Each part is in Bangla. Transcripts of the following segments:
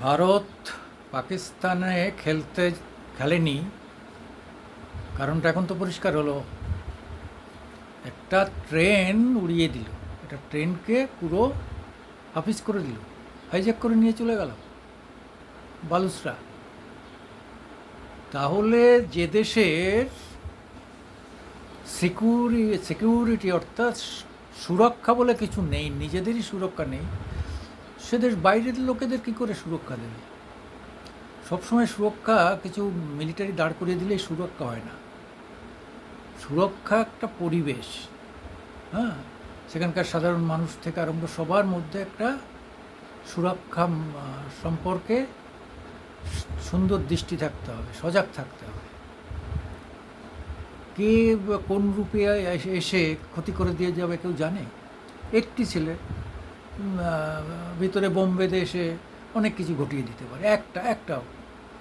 ভারত পাকিস্তানে খেলতে খেলেনি। কারণটা এখন তো পরিষ্কার হলো। একটা ট্রেন উড়িয়ে দিল। একটা ট্রেনকে পুরো হাফিজ করে দিল। হাইজ্যাক করে নিয়ে চলে গেল বালুসরা। তাহলে যে দেশের সিকিউরি সিকিউরিটি অর্থাৎ সুরক্ষা বলে কিছু নেই, নিজেদেরই সুরক্ষা নেই সে দেশ বাইরের লোকেদের কী করে সুরক্ষা দেবে? সবসময় সুরক্ষা কিছু মিলিটারি দাঁড় করিয়ে দিলেই সুরক্ষা হয় না। সুরক্ষা একটা পরিবেশ হ্যাঁ? সেখানকার সাধারণ মানুষ থেকে আরম্ভ সবার মধ্যে একটা সুরক্ষা সম্পর্কে সুন্দর দৃষ্টি থাকতে হবে, সজাগ থাকতে হবে। কে কোন রূপে এসে- ক্ষতি করে দিয়ে যাবে কেউ জানে? একটি ছেলে ভিতরে বোম্বে এসে অনেক কিছু ঘটিয়ে দিতে পারে। একটা একটা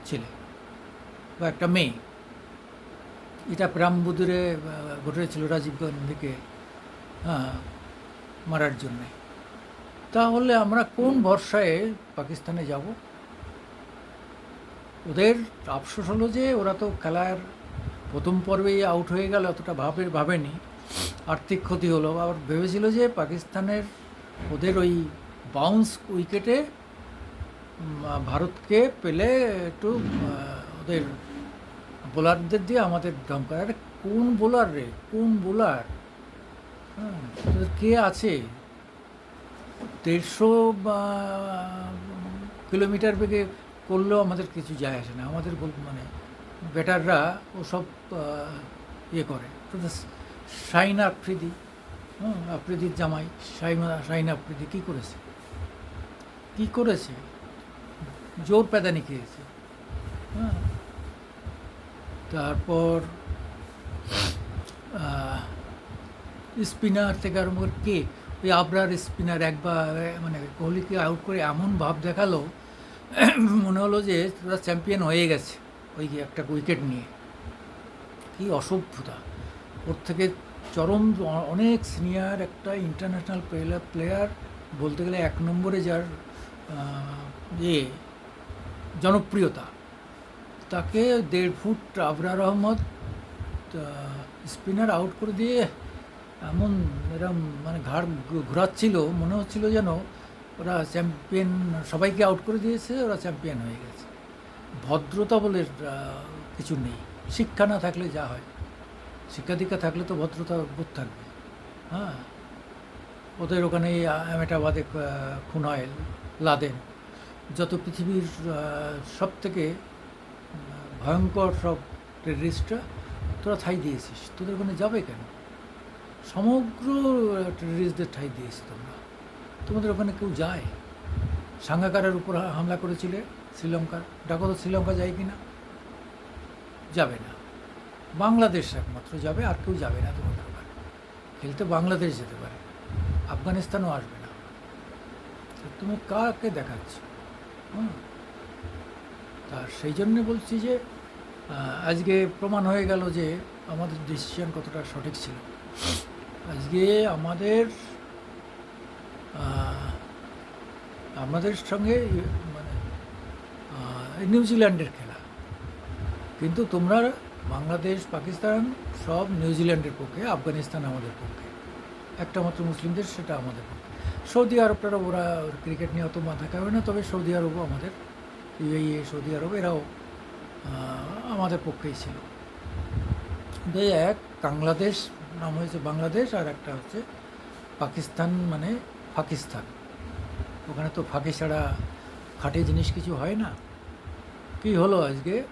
ছেলে বা একটা মেয়ে। এটা প্রামবুদুরে ঘটেছিল রাজীব গান্ধীকে মারার জন্যে। তাহলে আমরা কোন ভরসায় পাকিস্তানে যাব? ওদের আফসোস হলো যে ওরা তো খেলার প্রথম পর্বেই আউট হয়ে গেল অতটা ভাবে, ভাবেনি। আর্থিক ক্ষতি হলো। আবার ভেবেছিল যে পাকিস্তানের ওদের ওই বাউন্স উইকেটে ভারতকে পেলে একটু ওদের বোলারদের দিয়ে আমাদের ধমকায় আরে, কোন বোলার রে? কোন বোলার হ্যাঁ কে আছে? দেড়শো কিলোমিটার বেগে করলেও আমাদের কিছু যায় আসে না। আমাদের মানে ব্যাটাররা ওসব ইয়ে করে। শাইন আফ্রিদি হুম আফ্রিদির জামাই শাইমা শাইন আফ্রিদি কী করেছে? কী করেছে? জোর প্যাদানি খেয়েছে। হ্যাঁ তারপর স্পিনার থেকে আরম্ভ করে কে? ওই আবরার স্পিনার একবার মানে কোহলিকে আউট করে এমন ভাব দেখাল, মনে হলো যে তোরা চ্যাম্পিয়ন হয়ে গেছে। ওই একটা উইকেট নিয়ে। কি অসভ্যতা। ওর থেকে চরম অনেক সিনিয়র একটা ইন্টারন্যাশনাল প্লেয়ার প্লেয়ার বলতে গেলে এক নম্বরে যার ইয়ে জনপ্রিয়তা। তাকে দেড় foot Abrar Ahmed spinner out করে দিয়ে এমন এরম মানে ঘাড় ঘোরাচ্ছিল, মনে হচ্ছিল যেন ওরা চ্যাম্পিয়ন সবাইকে আউট করে দিয়েছে, ওরা চ্যাম্পিয়ন হয়ে গেছে। ভদ্রতা বলে কিছু নেই। শিক্ষা না থাকলে যা হয়। শিক্ষা দীক্ষা থাকলে তো ভদ্রতা বোধ থাকবে। হ্যাঁ? ওদের ওখানে আমেটাবাদে খুন হয় লাদেন, যত পৃথিবীর সব থেকে ভয়ঙ্কর সব টেররিস্টরা তোরা ঠাই দিয়েছিস। তোদের ওখানে যাবে কেন? সমগ্র টেররিস্টদের ঠাই দিয়েছি তোমরা। তোমাদের ওখানে কেউ যায়? সাঙ্গাকারের উপর হামলা করেছিলে শ্রীলঙ্কার? ডাকো তো শ্রীলঙ্কা যায় কি না যাবে না। বাংলাদেশ একমাত্র যাবে, আর কেউ যাবে না তোমাদের ওখানে। খেলতে বাংলাদেশ যেতে পারে। আফগানিস্তানও আসবে না। তুমি কাকে দেখাচ্ছ? হুম। তা সেই জন্যে বলছি যে আজকে প্রমাণ হয়ে গেল যে আমাদের ডিসিশন কতটা সঠিক ছিল। আজকে আমাদের আমাদের সঙ্গে মানে নিউজিল্যান্ডের খেলা। কিন্তু তোমরা বাংলাদেশ, পাকিস্তান, সব নিউজিল্যান্ডের পক্ষে, আফগানিস্তান আমাদের পক্ষে। একটা মাত্র মুসলিম দেশ সেটা আমাদের পক্ষে। সৌদি আরবটারা ওরা ক্রিকেট নিয়ে অত মাথা খাবে না, তবে সৌদি আরবও আমাদের ইউএই সৌদি আরব, এরাও আমাদের পক্ষেই ছিল। কিন্তু এক, বাংলাদেশ, নাম হয়েছে বাংলাদেশ, আর একটা হচ্ছে পাকিস্তান মানে পাকিস্তান। ওখানে তো ফাঁকি ছাড়া খাঁটি জিনিস কিছু হয় না। কি হলো আজকে?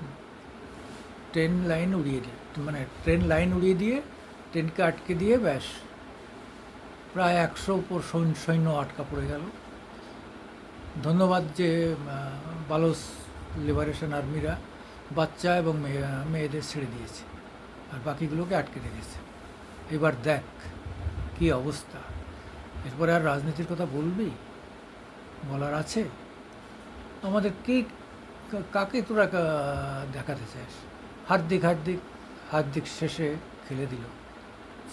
ট্রেন লাইন উড়িয়ে দিয়ে মানে ট্রেন লাইন উড়িয়ে দিয়ে ট্রেনকে আটকে দিয়ে ব্যাস, প্রায় একশো উপর সৈন্য- সৈন্য আটকা পড়ে গেল। ধন্যবাদ যে বালস লিবারেশন আর্মিরা বাচ্চা এবং মেয়ে- মেয়েদের ছেড়ে দিয়েছে, আর বাকিগুলোকে আটকে রেখেছে এবার দেখ কি অবস্থা। এরপরে আর রাজনীতির কথা বলবি? বলার আছে? আমাদের কে কাকে তোরা দেখাতে চাস? হার্দিক হার্দিক হার্দিক শেষে খেলে দিল।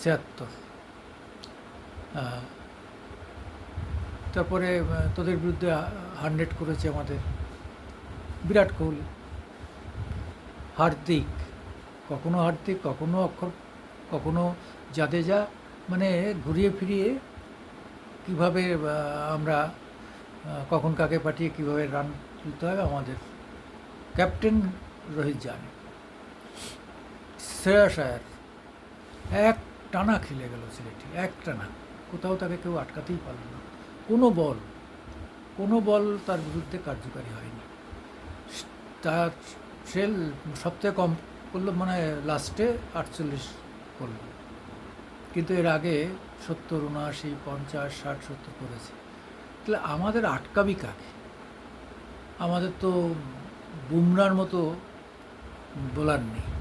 ছিয়াত্তর। তারপরে তোদের বিরুদ্ধে হান্ড্রেড করেছে আমাদের বিরাট কোহলি। হার্দিক, কখনো হার্দিক, কখনো অক্ষর, কখনো জাদেজা মানে ঘুরিয়ে ফিরিয়ে কীভাবে আমরা কখন কাকে পাঠিয়ে কীভাবে রান তুলতে হবে আমাদের। ক্যাপ্টেন রোহিত জানে শ্রেয়াস আয়ার এক টানা খেলে গেল ছেলেটি, এক টানা। কোথাও তাকে কেউ আটকাতেই পারল না। কোনো বল কোনো বল তার বিরুদ্ধে কার্যকারী হয়নি। তার সেল সবথেকে কম করল মানে লাস্টে আটচল্লিশ করল। কিন্তু এর আগে সত্তর, উনআশি, পঞ্চাশ, ষাট, সত্তর করেছে। তাহলে আমাদের আটকাবি কাকে? আমাদের তো বুমরার মতো বোলার নেই।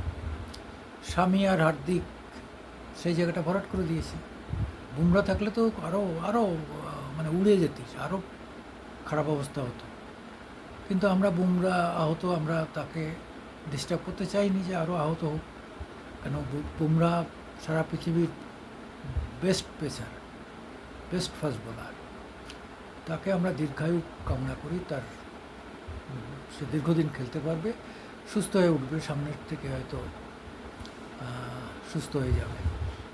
স্বামী আর হার্দিক সেই জায়গাটা ভরাট করে দিয়েছে। বুমরা থাকলে তো আরও আরও মানে উড়ে যেতিস আরও খারাপ অবস্থা হতো। কিন্তু আমরা বুমরা আহত, আমরা তাকে ডিস্টার্ব করতে চাইনি যে আরও আহত হোক। কেন বুমরা সারা পৃথিবীর best pacer best fast bowler তাকে আমরা দীর্ঘায়ু কামনা করি, তার, সে দীর্ঘদিন খেলতে পারবে, সুস্থ হয়ে উঠবে, সামনের থেকে হয়তো সুস্থ হয়ে যাবে।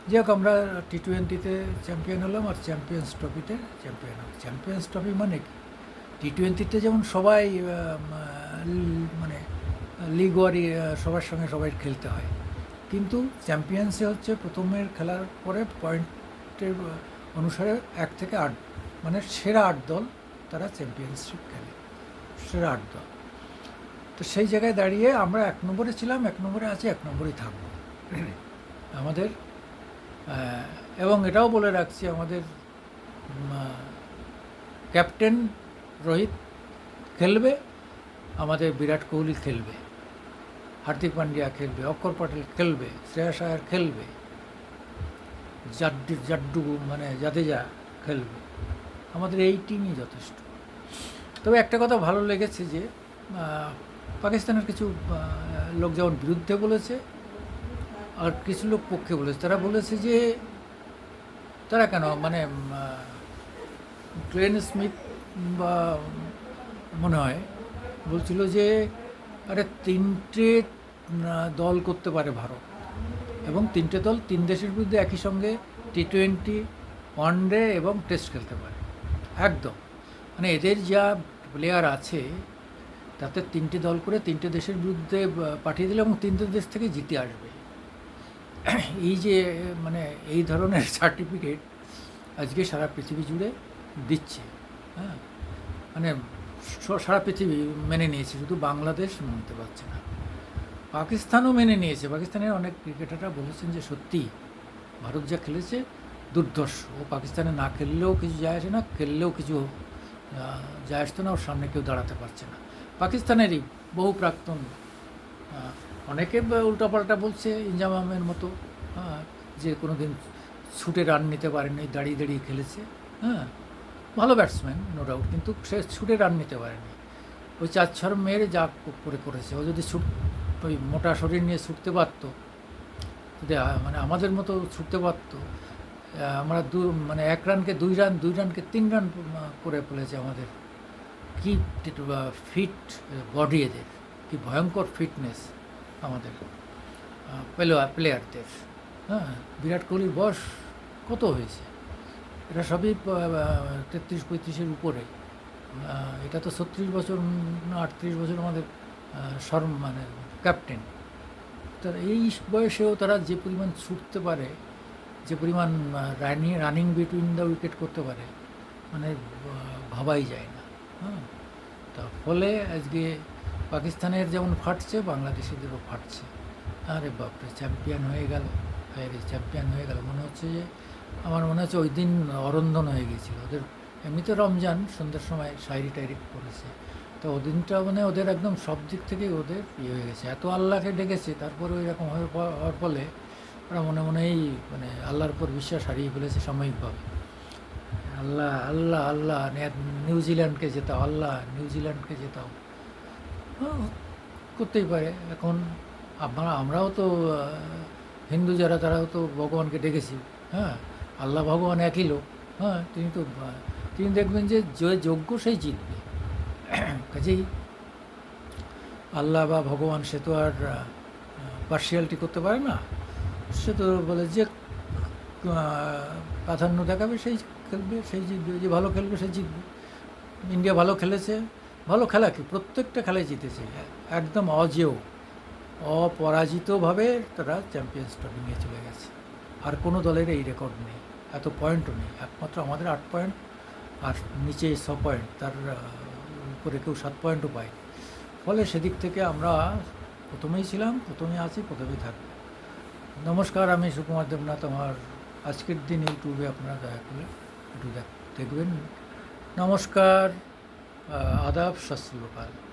যাই হোক আমরা টি টোয়েন্টিতে চ্যাম্পিয়ন হলাম আর চ্যাম্পিয়ন্স ট্রফিতে চ্যাম্পিয়ন হলাম। চ্যাম্পিয়ন্স ট্রফি মানে কি? টি টোয়েন্টিতে যেমন সবাই মানে লিগ ওয়ারি সবার সঙ্গে সবাই খেলতে হয়। কিন্তু চ্যাম্পিয়ন্সে হচ্ছে প্রথমের খেলার পরে পয়েন্টের অনুসারে এক থেকে আট মানে সেরা আট দল তারা চ্যাম্পিয়নশিপ খেলে। সেরা আট দল। তো সেই জায়গায় দাঁড়িয়ে আমরা এক নম্বরে ছিলাম, এক নম্বরে আছি, এক নম্বরেই থাকব। আমাদের এবং এটাও বলে রাখছি আমাদের ক্যাপ্টেন রোহিত খেলবে, আমাদের বিরাট কোহলি খেলবে, হার্দিক পান্ডিয়া খেলবে, অক্ষর পটেল খেলবে শ্রেয়াস আয়ার খেলবে, জাড্ডু জাড্ডু মানে জাদেজা খেলবে। আমাদের এই টিমই যথেষ্ট। তবে একটা কথা ভালো লেগেছে যে পাকিস্তানের কিছু লোক যেমন বিরুদ্ধে বলেছে আর কিছু লোক পক্ষে বলেছে। তারা বলেছে যে, তারা কেন? মানে ক্লেন স্মিথ বা মনে হয়, বলছিল যে, আরে, তিনটে দল করতে পারে ভারত। এবং তিনটে দল তিন দেশের বিরুদ্ধে একই সঙ্গে টি টোয়েন্টি ওয়ানডে এবং টেস্ট খেলতে পারে। একদম। মানে এদের যা প্লেয়ার আছে, তাতে তিনটে দল করে তিনটে দেশের বিরুদ্ধে পাঠিয়ে দিলে এবং তিনটে দেশ থেকে জিতে আসবে। এই যে মানে এই ধরনের সার্টিফিকেট আজকে সারা পৃথিবী জুড়ে দিচ্ছে হ্যাঁ? মানে সারা পৃথিবী মেনে নিয়েছে, শুধু বাংলাদেশ মানতে পারছে না। পাকিস্তানও মেনে নিয়েছে। পাকিস্তানের অনেক ক্রিকেটাররা বলেছেন যে সত্যি ভারত যা খেলেছে দুর্ধর্ষ। ও পাকিস্তানে না খেললেও কিছু যায় আসে না, খেললেও কিছু যায় আসতো না, ওর সামনে কেউ দাঁড়াতে পারছে না। পাকিস্তানেরই বহু প্রাক্তন অনেকে উল্টাপাল্টা বলছে ইনজাম আহমের মতো হ্যাঁ, যে কোনো দিন ছুটে রান নিতে পারেনি দাঁড়িয়ে দাঁড়িয়ে খেলেছে হ্যাঁ ভালো ব্যাটসম্যান নো ডাউট কিন্তু সে ছুটে রান নিতে পারেনি। ওই চার ছর মেরে যা করে করেছে ও যদি ছুট ওই মোটা শরীর নিয়ে ছুটতে পারতো যদি মানে আমাদের মতো ছুটতে পারতো আমরা দু মানে এক রানকে দুই রান দুই রানকে তিন রান করে ফেলেছে আমাদের। কি ফিট বডি এদের কি ভয়ঙ্কর ফিটনেস আমাদের প্লেয়ার প্লেয়ারদের হ্যাঁ বিরাট কোহলির বয়স কত হয়েছে? এটা সবই তেত্রিশ পঁয়ত্রিশের উপরে। এটা তো ছত্রিশ বছর আটত্রিশ বছর আমাদের শর্ম মানে ক্যাপ্টেন তার এই বয়সেও তারা যে পরিমাণ ছুটতে পারে, যে পরিমাণ running running between the wicket করতে পারে মানে ভাবাই যায় না। হ্যাঁ তার ফলে আজকে পাকিস্তানের যেমন ফাটছে বাংলাদেশিদেরও ফাটছে। আরে বাপরে চ্যাম্পিয়ন হয়ে গেল। হয়ে গেছে চ্যাম্পিয়ন হয়ে গেল। মনে হচ্ছে যে আমার মনে হচ্ছে ওই দিন অরন্ধন হয়ে গেছিল ওদের এমনিতে রমজান সন্ধ্যার সময় শায়রি টাইরি করেছে তো ওদিনটা মানে ওদের একদম সব দিক থেকেই ওদের ইয়ে হয়ে গেছে। এত আল্লাহকে ডেকেছে তারপরে ওই রকম হওয়ার ফলে ওরা মনে মনেই মানে আল্লাহর উপর বিশ্বাস হারিয়ে ফেলেছে সাময়িকভাবে। আল্লাহ আল্লাহ আল্লাহ নিউজিল্যান্ডকে জেতাও আল্লাহ নিউজিল্যান্ডকে হ্যাঁ, করতেই পারে। এখন আমরা আমরাও তো হিন্দু যারা, তারাও তো ভগবানকে ডেকেছি। হ্যাঁ আল্লাহ ভগবান একই লোক। হ্যাঁ তিনি তো তিনি দেখবেন যে যে যোগ্য সেই জিতবে। কাজেই আল্লাহ বা ভগবান, সে তো আর পার্সিয়ালিটি করতে পারে না। সে তো বলে যে প্রাধান্য দেখাবে, সেই খেলবে, সেই জিতবে। যে ভালো খেলবে, সে জিতবে। ইন্ডিয়া ভালো খেলেছে ভালো খেলা কি? প্রত্যেকটা খেলায় জিতেছে। একদম অজেয়, অপরাজিতভাবে তারা চ্যাম্পিয়ন্স ট্রফি নিয়ে চলে গেছে। আর কোনো দলের এই রেকর্ড নেই, এত পয়েন্টও নেই। একমাত্র আমাদের আট পয়েন্ট আর নিচে ছ পয়েন্ট তার উপরে কেউ সাত পয়েন্টও পায়। ফলে সেদিক থেকে আমরা প্রথমেই ছিলাম, প্রথমে আছি প্রথমেই থাকব। নমস্কার, আমি সুকুমার দেবনাথ। আমার আজকের দিন ইউটিউবে আপনারা দয়া করে একটু দেখবেন। নমস্কার। आदाब शस्त्र लोकाल